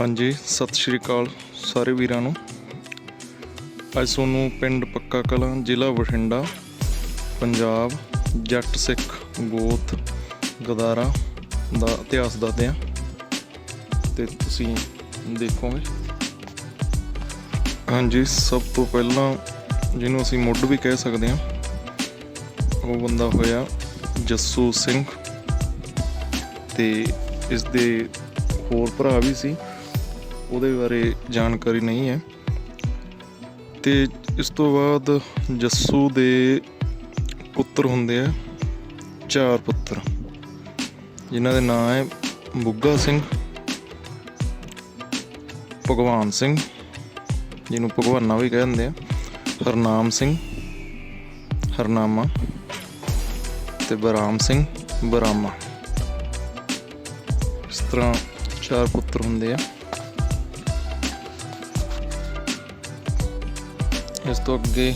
ਹਾਂਜੀ, ਸਤਿ ਸ਼੍ਰੀ ਅਕਾਲ ਸਾਰੇ ਵੀਰਾਂ ਨੂੰ। ਅੱਜ ਤੁਹਾਨੂੰ ਪਿੰਡ ਪੱਕਾ ਕਲਾਂ, ਜ਼ਿਲ੍ਹਾ ਬਠਿੰਡਾ, ਪੰਜਾਬ, ਜੱਟ ਸਿੱਖ, ਗੋਤ, ਗਦਾਰਾ ਦਾ ਇਤਿਹਾਸ ਦੱਸਦੇ ਹਾਂ। ਤੇ ਤੁਸੀਂ ਦੇਖੋਗੇ। ਹਾਂਜੀ, ਸਭ ਤੋਂ ਪਹਿਲਾਂ ਜਿਹਨੂੰ ਅਸੀਂ ਮੁੱਢ ਵੀ ਕਹਿ ਸਕਦੇ ਹਾਂ, ਉਹ ਬੰਦਾ ਹੋਇਆ ਜੱਸੂ ਸਿੰਘ। ਤੇ ਇਸ ਦੇ ਹੋਰ ਭਰਾ ਵੀ ਸੀ। ਉਹਦੇ ਬਾਰੇ ਜਾਣਕਾਰੀ ਨਹੀਂ ਹੈ। ਤੇ ਇਸ ਤੋਂ ਬਾਅਦ ਜੱਸੂ ਦੇ ਪੁੱਤਰ ਹੁੰਦੇ ਆ, ਚਾਰ ਪੁੱਤਰ। ਜਿਨ੍ਹਾਂ ਦੇ ਨਾਂ ਹੈ ਬੁੱਗਾ ਸਿੰਘ, ਭਗਵਾਨ ਸਿੰਘ, ਜਿਹਨੂੰ ਭਗਵਾਨਾ ਵੀ ਕਹਿੰਦੇ ਆ, ਹਰਨਾਮ ਸਿੰਘ, ਹਰਨਾਮਾ ਤੇ ਬਰਾਮ ਸਿੰਘ, ਬਰਾਮਾ। ਇਸ ਤਰ੍ਹਾਂ ਚਾਰ ਪੁੱਤਰ ਹੁੰਦੇ ਆ। ਤੋਂ ਅੱਗੇ।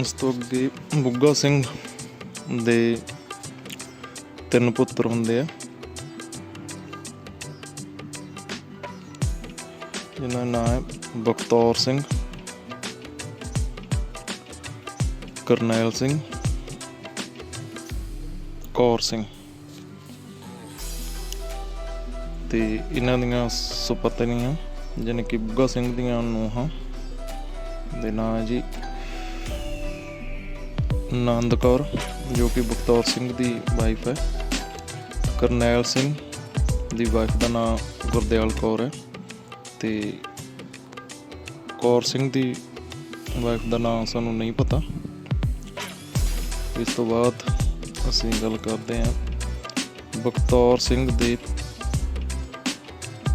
ਇਸ ਤੋਂ ਅੱਗੇ ਬੁੱਗਾ ਸਿੰਘ ਦੇ ਤਿੰਨ ਪੁੱਤਰ ਹੁੰਦੇ ਆ। ਜਿਨ੍ਹਾਂ ਦਾ ਨਾਮ ਹੈ ਬਖਤੌਰ ਸਿੰਘ। ਕਰਨੈਲ ਸਿੰਘ, ਕੌਰ ਸਿੰਘ। ਤੇ ਇਹਨਾਂ ਦੀਆਂ ਸੁਪਤਨੀਆਂ ਜਿਵੇਂ ਕਿ ਬੁੱਗਾ ਸਿੰਘ ਦੀਆਂ ਨੂੰਹਾਂ ਦੇ ਨਾਂ ਹੈ ਜੀ ਨੰਦ ਕੌਰ, ਜੋ ਕਿ ਬਖਤੌਰ ਸਿੰਘ ਦੀ ਵਾਈਫ ਹੈ। ਕਰਨੈਲ ਸਿੰਘ ਦੀ ਵਾਈਫ ਦਾ ਨਾਮ ਗੁਰਦਿਆਲ ਕੌਰ ਹੈ ਤੇ ਕੌਰ ਸਿੰਘ ਦੀ ਵਾਈਫ ਦਾ ਨਾਮ ਸਾਨੂੰ ਨਹੀਂ ਪਤਾ। ਇਸ ਤੋਂ ਬਾਅਦ ਅਸੀਂ ਗੱਲ ਕਰਦੇ ਹਾਂ ਬਖਤੌਰ ਸਿੰਘ ਦੇ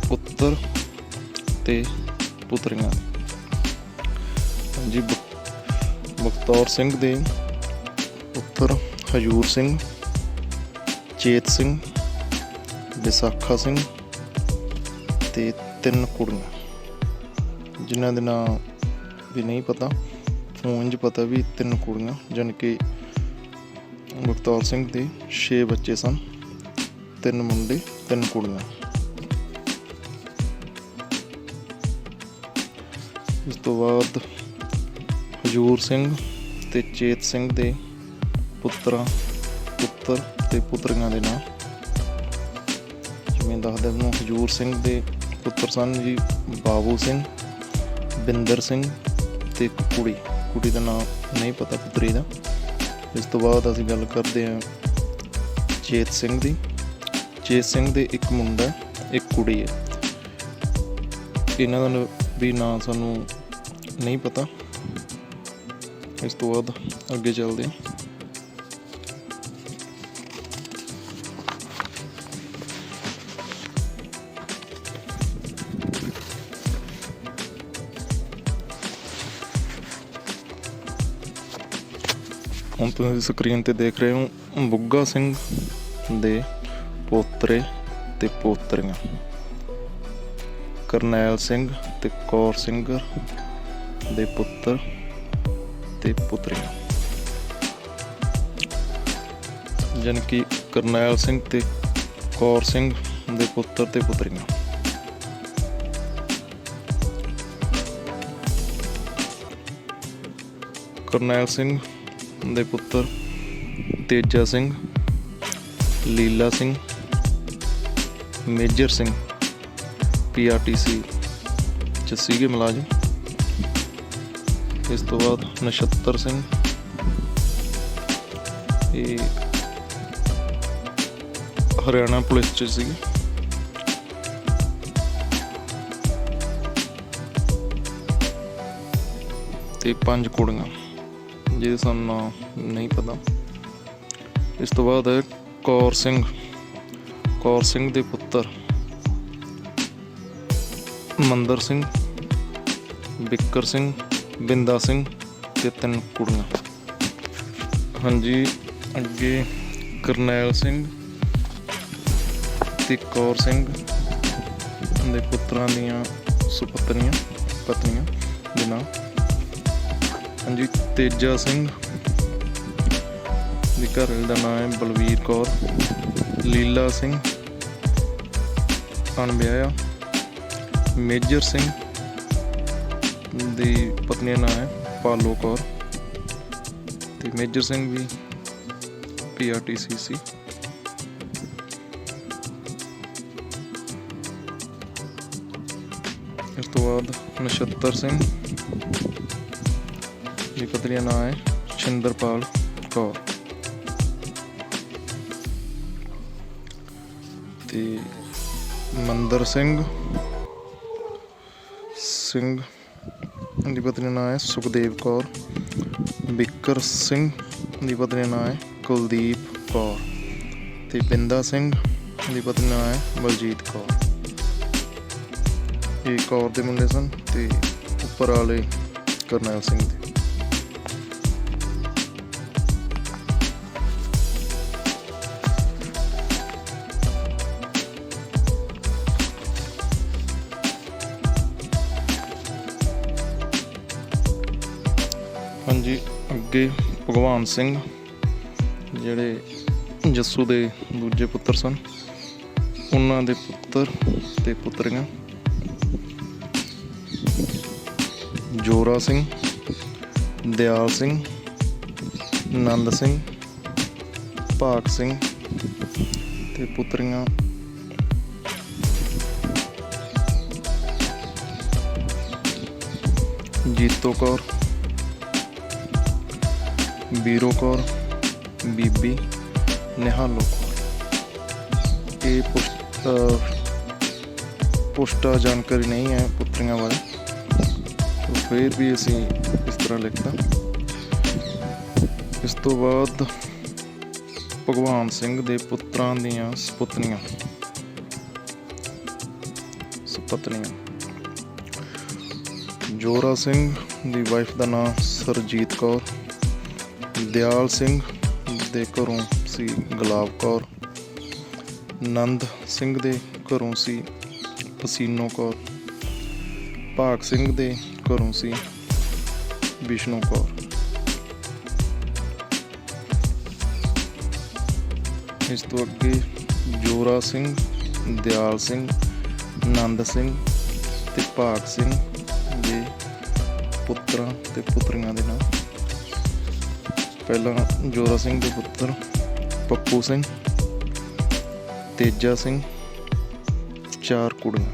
ਪੁੱਤਰ ਤੇ ਪੁੱਤਰੀਆਂ ਹਾਂਜੀ, ਬਖ- ਬਖਤੌਰ ਸਿੰਘ ਦੇ ਪੁੱਤਰ ਹਜੂਰ ਸਿੰਘ, ਚੇਤ ਸਿੰਘ, ਵਿਸਾਖਾ ਸਿੰਘ ਤੇ ਤਿੰਨ ਕੁੜੀਆਂ। ਜਿਨ੍ਹਾਂ ਦੇ ਨਾਂ ਵੀ ਨਹੀਂ ਪਤਾ ਉਂਝ ਪਤਾ ਵੀ ਤਿੰਨ ਕੁੜੀਆਂ ਜਨ ਕਿ ਬਖਤੌਰ ਸਿੰਘ ਦੇ 6 ਬੱਚੇ ਸਨ, ਤਿੰਨ ਮੁੰਡੇ, ਤਿੰਨ ਕੁੜੀਆਂ। ਇਸ ਤੋਂ ਬਾਅਦ ਹਜੂਰ ਸਿੰਘ ਤੇ ਚੇਤ ਸਿੰਘ ਦੇ ਪੁੱਤਰਾਂ, ਪੁੱਤਰ ਤੇ ਪੁੱਤਰੀਆਂ ਦੇ ਨਾਂ। ਜਿਵੇਂ ਦੱਸਦੇ ਨੂੰ ਹਜੂਰ ਸਿੰਘ ਦੇ ਪੁੱਤਰ ਸਨ ਜੀ ਬਾਬੂ ਸਿੰਘ, ਬਿੰਦਰ ਸਿੰਘ ਤੇ ਇੱਕ ਕੁੜੀ। ਕੁੜੀ ਦਾ ਨਾਮ ਨਹੀਂ ਪਤਾ ਪੁੱਤਰੀ ਦਾ। ਇਸ ਤੋਂ ਬਾਅਦ ਅਸੀਂ ਗੱਲ ਕਰਦੇ ਹਾਂ ਚੇਤ ਸਿੰਘ ਦੀ। ਚੇਤ ਸਿੰਘ ਦੇ ਇੱਕ ਮੁੰਡਾ, ਇੱਕ ਕੁੜੀ ਹੈ। ਇਹਨਾਂ ਦਾ ਵੀ ਨਾਂ ਸਾਨੂੰ ਨਹੀਂ ਪਤਾ। ਇਸ ਤੋਂ ਬਾਅਦ ਅੱਗੇ ਚੱਲਦੇ ਹਾਂ। ਹੁਣ ਤੁਸੀਂ ਸਕਰੀਨ ਤੇ ਦੇਖ ਰਹੇ ਹੋ ਬੁੱਗਾ ਸਿੰਘ ਦੇ ਪੋਤਰੇ ਤੇ ਪੋਤਰੀਆਂ। ਕਰਨੈਲ ਸਿੰਘ ਤੇ ਕੌਰ ਸਿੰਘ ਦੇ ਪੁੱਤਰ ਤੇ ਪੁੱਤਰੀਆਂ। ਜਨ ਕਿ ਕਰਨੈਲ ਸਿੰਘ ਤੇ ਕੌਰ ਸਿੰਘ ਦੇ ਪੁੱਤਰ ਤੇ ਪੁੱਤਰੀਆਂ। ਕਰਨੈਲ ਸਿੰਘ ਦੇ ਪੁੱਤਰ ਤੇਜਾ ਸਿੰਘ, ਲੀਲਾ ਸਿੰਘ, ਮੇਜਰ ਸਿੰਘ ਪੀਆਰਟੀਸੀ ਚ ਸੀਗੇ ਮੁਲਾਜ਼ਮ। ਇਸ ਤੋਂ ਬਾਅਦ ਨਛੱਤਰ ਸਿੰਘ। ਇਹ ਹਰਿਆਣਾ ਪੁਲਿਸ ਚ ਸੀ। ਤੇ ਪੰਜ ਕੁੜੀਆਂ। ਜਿਹਦੇ ਸਾਨੂੰ ਨਾਂ ਨਹੀਂ ਪਤਾ। ਇਸ ਤੋਂ ਬਾਅਦ ਹੈ ਕੌਰ ਸਿੰਘ। ਕੌਰ ਸਿੰਘ ਦੇ ਪੁੱਤਰ। ਮੰਦਰ ਸਿੰਘ। ਬਿੱਕਰ ਸਿੰਘ, ਬਿੰਦਾ ਸਿੰਘ ਤੇ ਤਿੰਨ ਕੁੜੀਆਂ। ਹਾਂਜੀ, ਅੱਗੇ ਕਰਨੈਲ ਸਿੰਘ ਤੇ ਕੌਰ ਸਿੰਘ ਦੇ ਪੁੱਤਰਾਂ ਦੀਆਂ ਸੁਪਤਨੀਆਂ, ਪਤਨੀਆਂ ਦੇ ਨਾਂ। ਹਾਂਜੀ ਤੇਜਾ ਸਿੰਘ ਦੇ ਘਰ ਦਾ ਨਾਮ ਹੈ ਬਲਵੀਰ ਕੌਰ। ਲੀਲਾ ਸਿੰਘ ਅਣਵਿਆਹਿਆ ਮੇਜਰ ਸਿੰਘ ਦੀ ਪਤਨੀ ਦਾ ਨਾਮ ਹੈ ਪਾਲੋ ਕੌਰ ਤੇ ਮੇਜਰ ਸਿੰਘ ਵੀ ਪੀਆਰਟੀਸੀ ਸੀ। ਇਸ ਤੋਂ ਬਾਅਦ ਨਛੱਤਰ ਸਿੰਘ ਦੀ ਪਤਨੀ ਦਾ ਨਾਮ ਹੈ ਛਿੰਦਰਪਾਲ ਕੌਰ। ਤੇ ਮੰਦਰ ਸਿੰਘ ਸਿੰਘ, ਦੀ ਪਤਨੀ ਦਾ ਨਾਮ ਹੈ ਸੁਖਦੇਵ ਕੌਰ। ਬਿੱਕਰ ਸਿੰਘ ਦੀ ਪਤਨੀ ਦਾ ਨਾਮ ਹੈ ਕੁਲਦੀਪ ਕੌਰ। ਤੇ ਬਿੰਦਾ ਸਿੰਘ ਦੀ ਪਤਨੀ ਦਾ ਨਾਮ ਹੈ ਬਲਜੀਤ ਕੌਰ। ਇਹ ਕੌਰ ਦੇ ਮੁੰਡੇ ਸਨ ਤੇ ਉੱਪਰ ਵਾਲੇ ਕਰਨੈਲ ਸਿੰਘ ਦੇ। ਹਾਂਜੀ, ਅੱਗੇ ਭਗਵਾਨ ਸਿੰਘ, ਜਿਹੜੇ ਜੱਸੂ ਦੇ ਦੂਜੇ ਪੁੱਤਰ ਸਨ। ਉਹਨਾਂ ਦੇ ਪੁੱਤਰ ਤੇ ਪੁੱਤਰੀਆਂ। ਜੋਰਾ ਸਿੰਘ, ਦਿਆਲ ਸਿੰਘ, ਨੰਦ ਸਿੰਘ, ਭਾਗ ਸਿੰਘ ਤੇ ਪੁੱਤਰੀਆਂ। ਜੀਤੋ ਕੌਰ ਬੀਰੋ ਕੌਰ, ਬੀਬੀ ਨਿਹਾਲੋ ਕੌਰ ਇਹ ਪੁਸ਼ਟਾ ਜਾਣਕਾਰੀ ਨਹੀਂ ਹੈ ਪੁੱਤਰੀਆਂ ਬਾਰੇ। ਤਾਂ ਫਿਰ ਵੀ ਅਸੀਂ ਇਸ ਤਰ੍ਹਾਂ ਲਿਖਦਾ ਇਸ ਤੋਂ ਬਾਅਦ ਭਗਵਾਨ ਸਿੰਘ ਦੇ ਪੁੱਤਰਾਂ ਦੀਆਂ ਸੁਪੁੱਤਰੀਆਂ। ਸੁਪਤਨੀਆਂ ਜੋਰਾ ਸਿੰਘ ਦੀ ਵਾਈਫ ਦਾ ਨਾਮ ਸਰਜੀਤ ਕੌਰ। ਦਿਆਲ ਸਿੰਘ ਦੇ ਘਰੋਂ ਸੀ ਗੁਲਾਬ ਕੌਰ। ਨੰਦ ਸਿੰਘ ਦੇ ਘਰੋਂ ਸੀ ਪਸੀਨੋ ਕੌਰ। ਭਾਗ ਸਿੰਘ ਦੇ ਘਰੋਂ ਸੀ ਵਿਸ਼ਨੂੰ ਕੌਰ। ਇਸ ਤੋਂ ਅੱਗੇ ਜੋਰਾ ਸਿੰਘ, ਦਿਆਲ ਸਿੰਘ, ਨੰਦ ਸਿੰਘ ਤੇ ਭਾਗ ਸਿੰਘ ਦੇ ਪੁੱਤਰਾਂ ਤੇ ਪੁੱਤਰੀਆਂ ਦੇ ਨਾਮ ਪਹਿਲਾਂ ਜੋਰਾ ਸਿੰਘ ਦੇ ਪੁੱਤਰ, ਪੱਪੂ ਸਿੰਘ, ਤੇਜਾ ਸਿੰਘ, ਚਾਰ ਕੁੜੀਆਂ।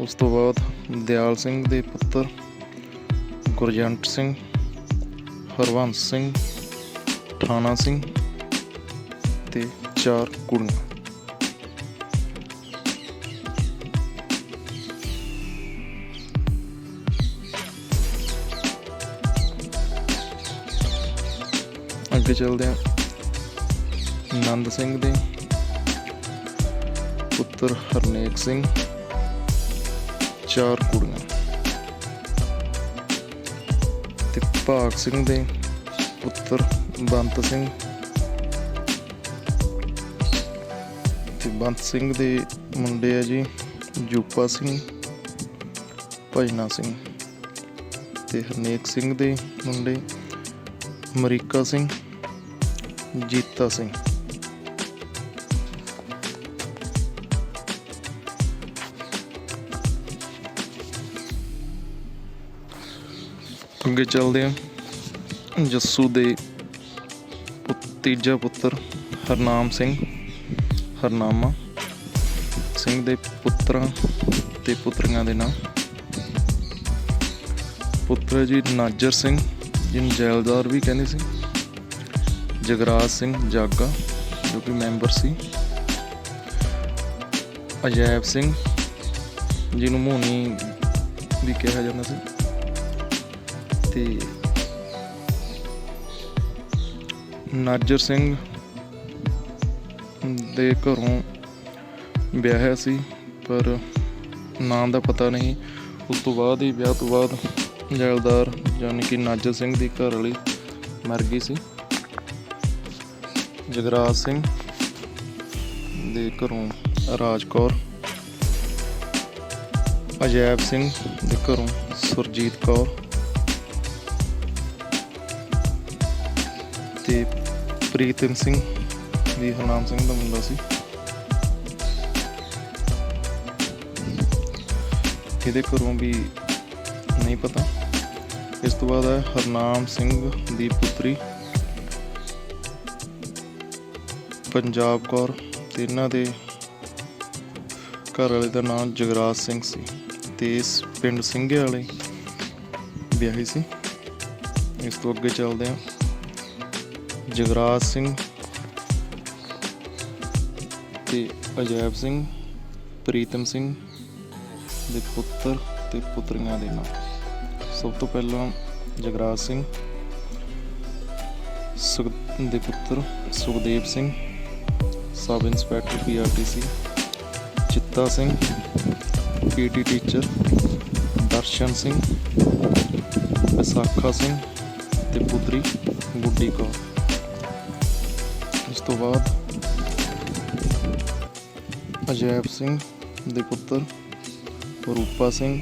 ਉਸ ਤੋਂ ਬਾਅਦ ਦਿਆਲ ਸਿੰਘ ਦੇ ਪੁੱਤਰ, ਗੁਰਜੰਟ ਸਿੰਘ, ਹਰਵੰਸ ਸਿੰਘ, ਠਾਣਾ ਸਿੰਘ ਤੇ ਚਾਰ ਕੁੜੀਆਂ। ਚੱਲਦੇ ਹਾਂ ਨੰਦ ਸਿੰਘ ਦੇ। ਪੁੱਤਰ ਹਰਨੇਕ ਸਿੰਘ। ਚਾਰ ਕੁੜੀਆਂ। ਤੇ ਭਾਗ ਸਿੰਘ ਦੇ ਪੁੱਤਰ ਬੰਤ ਸਿੰਘ। ਤੇ ਬੰਤ ਸਿੰਘ ਦੇ ਮੁੰਡੇ ਆ ਜੀ ਜੂਪਾ ਸਿੰਘ, ਭਜਨਾ ਸਿੰਘ। ਤੇ ਹਰਨੇਕ ਸਿੰਘ ਦੇ ਮੁੰਡੇ ਅਮਰੀਕਾ ਸਿੰਘ। ਜੀਤਾ ਸਿੰਘ। ਅੱਗੇ ਚੱਲਦੇ ਹਾਂ। ਜੱਸੂ ਦੇ ਤੀਜਾ ਪੁੱਤਰ, ਹਰਨਾਮ ਸਿੰਘ। ਹਰਨਾਮਾ ਸਿੰਘ ਦੇ ਪੁੱਤਰਾਂ ਤੇ ਪੁੱਤਰੀਆਂ ਦੇ ਨਾਮ ਪੁੱਤਰ ਜੀ ਨਾਜਰ ਸਿੰਘ, ਜਿਹਨੂੰ ਜੈਲਦਾਰ ਵੀ ਕਹਿੰਦੇ ਸੀ। ਜਗਰਾਜ ਸਿੰਘ ਜਾਗਾ, ਜੋ ਕਿ ਮੈਂਬਰ ਸੀ। ਅਜੈਬ ਸਿੰਘ, ਜਿਹਨੂੰ ਮੋਨੀ ਵੀ ਕਿਹਾ ਜਾਂਦਾ ਸੀ। ਤੇ ਨਾਜਰ ਸਿੰਘ ਦੇ ਘਰੋਂ ਵਿਆਹਿਆ ਸੀ, ਪਰ ਨਾਂ ਦਾ ਪਤਾ ਨਹੀਂ। ਉਸ ਤੋਂ ਬਾਅਦ ਹੀ ਵਿਆਹ ਤੋਂ ਬਾਅਦ ਜੈਲਦਾਰ ਯਾਨੀ ਕਿ ਨਾਜਰ ਸਿੰਘ ਦੀ ਘਰ ਵਾਲੀ, ਮਰ ਗਈ ਸੀ। ਜਗਰਾਜ ਸਿੰਘ ਦੇ ਘਰੋਂ ਰਾਜ ਕੌਰ, ਅਜੈਬ ਸਿੰਘ ਦੇ ਘਰੋਂ ਸੁਰਜੀਤ ਕੌਰ ਤੇ ਪ੍ਰੀਤਮ ਸਿੰਘ ਵੀ ਹਰਨਾਮ ਸਿੰਘ ਦਾ ਮੁੰਡਾ ਸੀ। ਇਹਦੇ ਘਰੋਂ ਵੀ ਨਹੀਂ ਪਤਾ। ਇਸ ਤੋਂ ਬਾਅਦ ਹੈ ਹਰਨਾਮ ਸਿੰਘ ਦੀ ਪੁੱਤਰੀ ਪੰਜਾਬ ਕੌਰ ਤੇ ਇਹਨਾਂ ਦੇ ਘਰ ਵਾਲੇ ਦਾ ਨਾਮ ਜਗਰਾਜ ਸਿੰਘ ਸੀ ਤੇ ਇਸ ਪਿੰਡ ਸਿੰਘੇ ਵਾਲੇ ਵਿਆਹੀ ਸੀ। ਇਸ ਤੋਂ ਅੱਗੇ ਚੱਲਦੇ ਹਾਂ। ਜਗਰਾਜ ਸਿੰਘ ਤੇ ਅਜੈਬ ਸਿੰਘ, ਪ੍ਰੀਤਮ ਸਿੰਘ ਦੇ ਪੁੱਤਰ ਤੇ ਪੁੱਤਰੀਆਂ ਦੇ ਨਾਮ ਸਭ ਤੋਂ ਪਹਿਲਾਂ ਜਗਰਾਜ ਸਿੰਘ, ਸੁਖ ਦੇ ਪੁੱਤਰ Sukhdev Singh sub inspector PRTC, Chitta Singh, PT teacher, Darshan Singh, Visakha Singh ਤੇ ਪੁੱਤਰੀ ਗੁੱਡੀ ਕੌਰ। ਇਸ ਤੋਂ ਬਾਅਦ ਅਜੈਬ ਸਿੰਘ ਦੇ ਪੁੱਤਰ ਰੂਪਾ ਸਿੰਘ,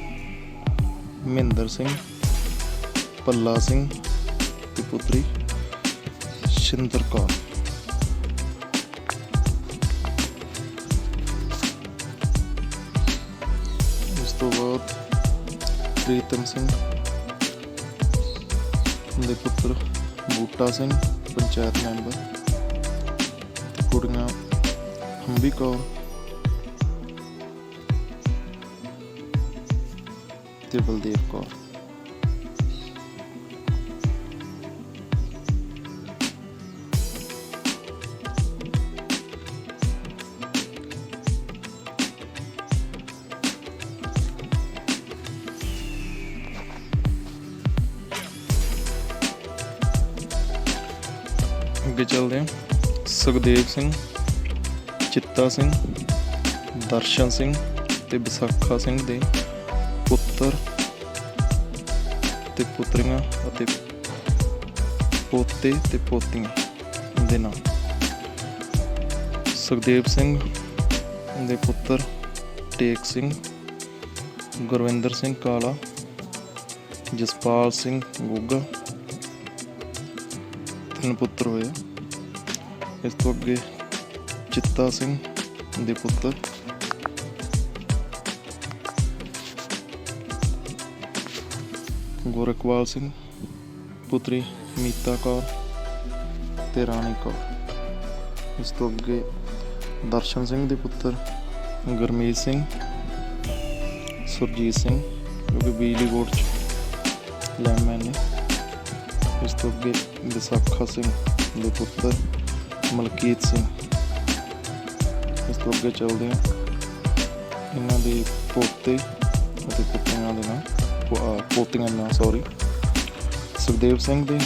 ਮਹਿੰਦਰ ਸਿੰਘ ਪੱਲਾ ਸਿੰਘ ਤੇ ਪੁੱਤਰੀ ਸ਼ਿੰਦਰ ਕੌਰ। ਤੋਂ ਬਾਅਦ ਪ੍ਰੀਤਮ ਸਿੰਘ ਦੇ ਪੁੱਤਰ ਬੂਟਾ ਸਿੰਘ, ਪੰਚਾਇਤ ਮੈਂਬਰ, ਕੁੜੀਆਂ ਹੰਬੀ ਕੌਰ ਤੇ ਬਲਦੇਵ ਕੌਰ। ਅੱਗੇ ਚੱਲਦੇ ਹਾਂ। ਸੁਖਦੇਵ ਸਿੰਘ, ਚਿੱਤਾ ਸਿੰਘ, ਦਰਸ਼ਨ ਸਿੰਘ ਤੇ ਵਿਸਾਖਾ ਸਿੰਘ ਦੇ ਪੁੱਤਰ ਤੇ ਪੁੱਤਰੀਆਂ ਅਤੇ ਪੋਤੇ ਤੇ ਪੋਤੀਆਂ ਦੇ ਨਾਮ। ਸੁਖਦੇਵ ਸਿੰਘ ਦੇ ਪੁੱਤਰ ਟੇਕ ਸਿੰਘ, ਗੁਰਵਿੰਦਰ ਸਿੰਘ ਕਾਲਾ, ਜਸਪਾਲ ਸਿੰਘ ਗੁੱਗਾ ਤਿੰਨ ਪੁੱਤਰ ਹੋਏ ਇਸ ਤੋਂ ਅੱਗੇ ਚਿੱਤਾ ਸਿੰਘ ਦੇ ਪੁੱਤਰ। ਗੋਰਖਵਾਲ ਸਿੰਘ, ਪੁੱਤਰੀ ਮੀਤਾ ਕੌਰ ਤੇ ਰਾਣੀ ਕੌਰ। ਇਸ ਤੋਂ ਅੱਗੇ ਦਰਸ਼ਨ ਸਿੰਘ ਦੇ ਪੁੱਤਰ, ਗੁਰਮੀਤ ਸਿੰਘ, ਸੁਰਜੀਤ ਸਿੰਘ, ਜੋ ਕਿ ਬਿਜਲੀ ਬੋਰਡ ਚ ਲੈਮੈਨ ਨੇ। ਇਸ ਤੋਂ ਅੱਗੇ ਵਿਸਾਖਾ ਸਿੰਘ ਦੇ ਪੁੱਤਰ ਮਲਕੀਤ ਸਿੰਘ। ਇਸ ਤੋਂ ਅੱਗੇ ਚੱਲਦੇ ਹਾਂ। ਇਹਨਾਂ ਦੇ ਪੋਤੇ ਅਤੇ ਪੁੱਤਰੀਆਂ ਦੇ ਨਾਂ ਪੋਤੀਆਂ ਦੇ ਨਾਂ ਸੌਰੀ ਸੁਖਦੇਵ ਸਿੰਘ ਦੇ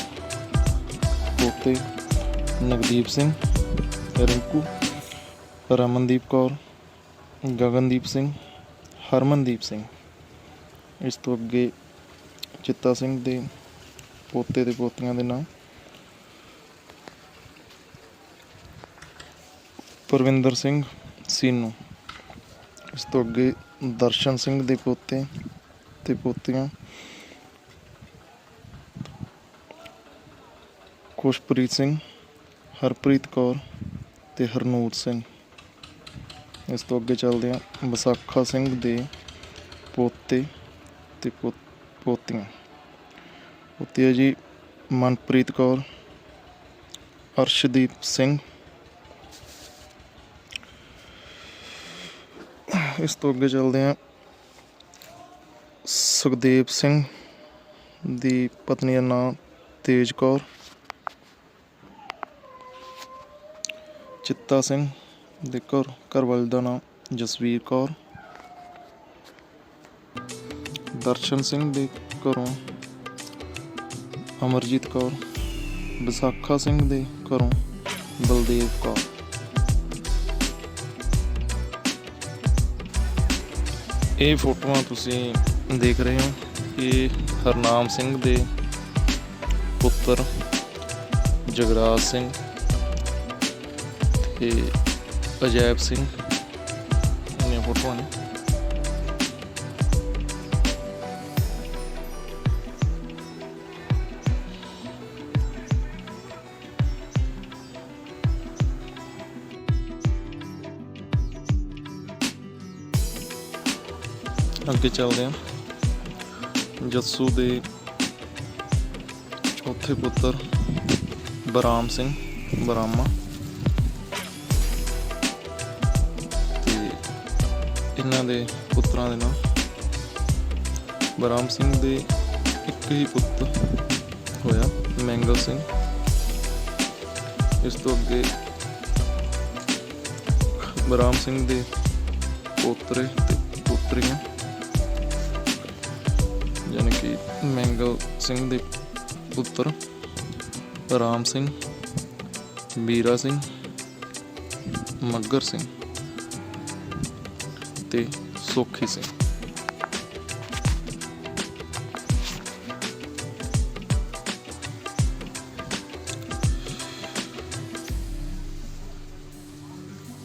ਪੋਤੇ ਨਗਦੀਪ ਸਿੰਘ, ਰਿੰਕੂ, ਰਮਨਦੀਪ ਕੌਰ, ਗਗਨਦੀਪ ਸਿੰਘ, ਹਰਮਨਦੀਪ ਸਿੰਘ। ਇਸ ਤੋਂ ਅੱਗੇ ਚਿੱਤਾ ਸਿੰਘ ਦੇ ਪੋਤੇ ਤੇ ਪੋਤੀਆਂ ਦੇ ਨਾਂ ਪਰਵਿੰਦਰ ਸਿੰਘ ਸੀਨੂ। ਇਸ ਤੋਂ ਅੱਗੇ ਦਰਸ਼ਨ ਸਿੰਘ ਦੇ ਪੋਤੇ ਤੇ ਪੋਤੀਆਂ। ਖੁਸ਼ਪ੍ਰੀਤ ਸਿੰਘ, ਹਰਪ੍ਰੀਤ ਕੌਰ ਤੇ ਹਰਨੂਰ ਸਿੰਘ। ਇਸ ਤੋਂ ਅੱਗੇ ਚੱਲਦੇ ਹਾਂ ਵਿਸਾਖਾ ਸਿੰਘ ਦੇ ਪੋਤੇ ਤੇ ਪੋ- ਪੋਤੀਆਂ। ਪੋਤੀ ਹੈ ਜੀ ਮਨਪ੍ਰੀਤ ਕੌਰ, ਅਰਸ਼ਦੀਪ ਸਿੰਘ ਇਸ ਤੋਂ ਅੱਗੇ ਚੱਲਦੇ ਹਾਂ। ਸੁਖਦੇਵ ਸਿੰਘ ਦੀ ਪਤਨੀ ਦਾ ਨਾਮ ਤੇਜ ਕੌਰ, ਚਿੱਤਾ ਸਿੰਘ ਦੇ ਘਰ ਘਰਵਾਲੇ ਦਾ ਨਾਮ ਜਸਵੀਰ ਕੌਰ, ਦਰਸ਼ਨ ਸਿੰਘ ਦੇ ਘਰੋਂ ਅਮਰਜੀਤ ਕੌਰ, ਵਿਸਾਖਾ ਸਿੰਘ ਦੇ ਘਰੋਂ ਬਲਦੇਵ ਕੌਰ। ਇਹ ਫੋਟੋਆਂ ਤੁਸੀਂ ਦੇਖ ਰਹੇ ਹੋ ਇਹ ਹਰਨਾਮ ਸਿੰਘ ਦੇ ਪੁੱਤਰ ਜਗਰਾਜ ਸਿੰਘ ਤੇ ਅਜੈਬ ਸਿੰਘ ਦੀਆਂ ਫੋਟੋਆਂ ਨੇ। ਅੱਗੇ ਚੱਲਦੇ ਹਾਂ ਜੱਸੂ ਦੇ ਚੌਥੇ ਪੁੱਤਰ ਬਰਾਮ ਸਿੰਘ ਬਰਾਮਾ ਤੇ ਇਹਨਾਂ ਦੇ ਪੁੱਤਰਾਂ ਦੇ ਨਾਮ ਬਰਾਮ ਸਿੰਘ ਦੇ ਇੱਕ ਹੀ ਪੁੱਤ ਹੋਇਆ ਮੈਂਗਲ ਸਿੰਘ ਇਸ ਤੋਂ ਅੱਗੇ ਬਰਾਮ ਸਿੰਘ ਦੇ ਪੋਤਰੇ ਤੇ ਪੁੱਤਰੀਆਂ ਮੈਂਗਲ ਸਿੰਘ ਦੇ ਪੁੱਤਰ, ਰਾਮ ਸਿੰਘ ਵੀਰਾ ਸਿੰਘ ਮੱਗਰ ਸਿੰਘ ਤੇ ਸੋਖੀ ਸਿੰਘ।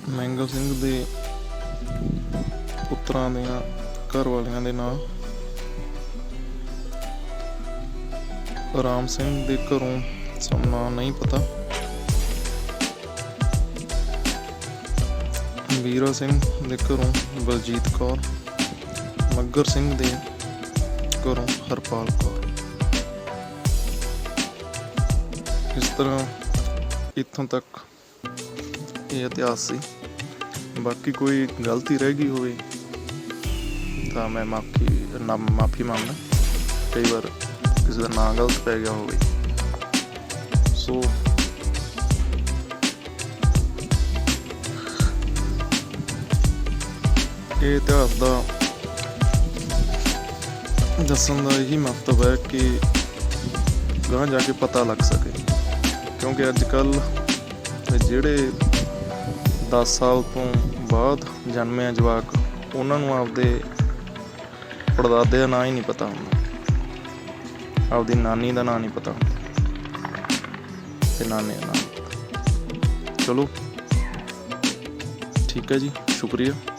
ਮੈਂਗਲ ਸਿੰਘ ਦੇ ਪੁੱਤਰਾਂ ਦੀਆਂ ਘਰ ਵਾਲਿਆਂ ਦੇ ਨਾਂ ਰਾਮ ਸਿੰਘ ਦੇ ਘਰੋਂ ਸਮਾਂ ਨਹੀਂ ਪਤਾ। ਵੀਰਾ ਸਿੰਘ ਦੇ ਘਰੋਂ ਬਲਜੀਤ ਕੌਰ ਮੱਗਰ ਸਿੰਘ ਦੇ ਘਰੋਂ ਹਰਪਾਲ ਕੌਰ। ਇਸ ਤਰ੍ਹਾਂ ਇੱਥੋਂ ਤੱਕ ਇਹ ਇਤਿਹਾਸ ਸੀ। ਬਾਕੀ ਕੋਈ ਗਲਤੀ ਰਹਿ ਗਈ ਹੋਵੇ ਤਾਂ ਮੈਂ ਮਾਫੀ, ਨਾ, ਮਾਫੀ ਮੰਗਦਾ। ਕਈ ਵਾਰ ਕਿਸੇ ਦਾ ਨਾਂ ਗਲਤ ਪੈ ਗਿਆ ਹੋਵੇ। ਸੋ ਇਹ ਇਤਿਹਾਸ ਦਾ ਦੱਸਣ ਦਾ ਇਹੀ ਮਕਸਦ ਹੈ ਕਿ ਗਾਂ ਜਾ ਕੇ ਪਤਾ ਲੱਗ ਸਕੇ। ਕਿਉਂਕਿ ਅੱਜ ਕੱਲ ਜਿਹੜੇ 10 ਸਾਲ ਤੋਂ ਬਾਅਦ ਜਨਮਿਆ ਜਵਾਕ, ਉਹਨਾਂ ਨੂੰ ਆਪਦੇ ਪੜਦਾਦੇ ਦਾ ਨਾਂ ਹੀ ਨਹੀਂ ਪਤਾ ਹੁੰਦਾ। ਆਪਦੀ ਨਾਨੀ ਦਾ ਨਾਂ ਨਹੀਂ ਪਤਾ। ਹੁੰਦਾ ਤੇ ਨਾਨੇ ਦਾ ਨਾਂ। ਚਲੋ। ਠੀਕ ਹੈ ਜੀ, ਸ਼ੁਕਰੀਆ।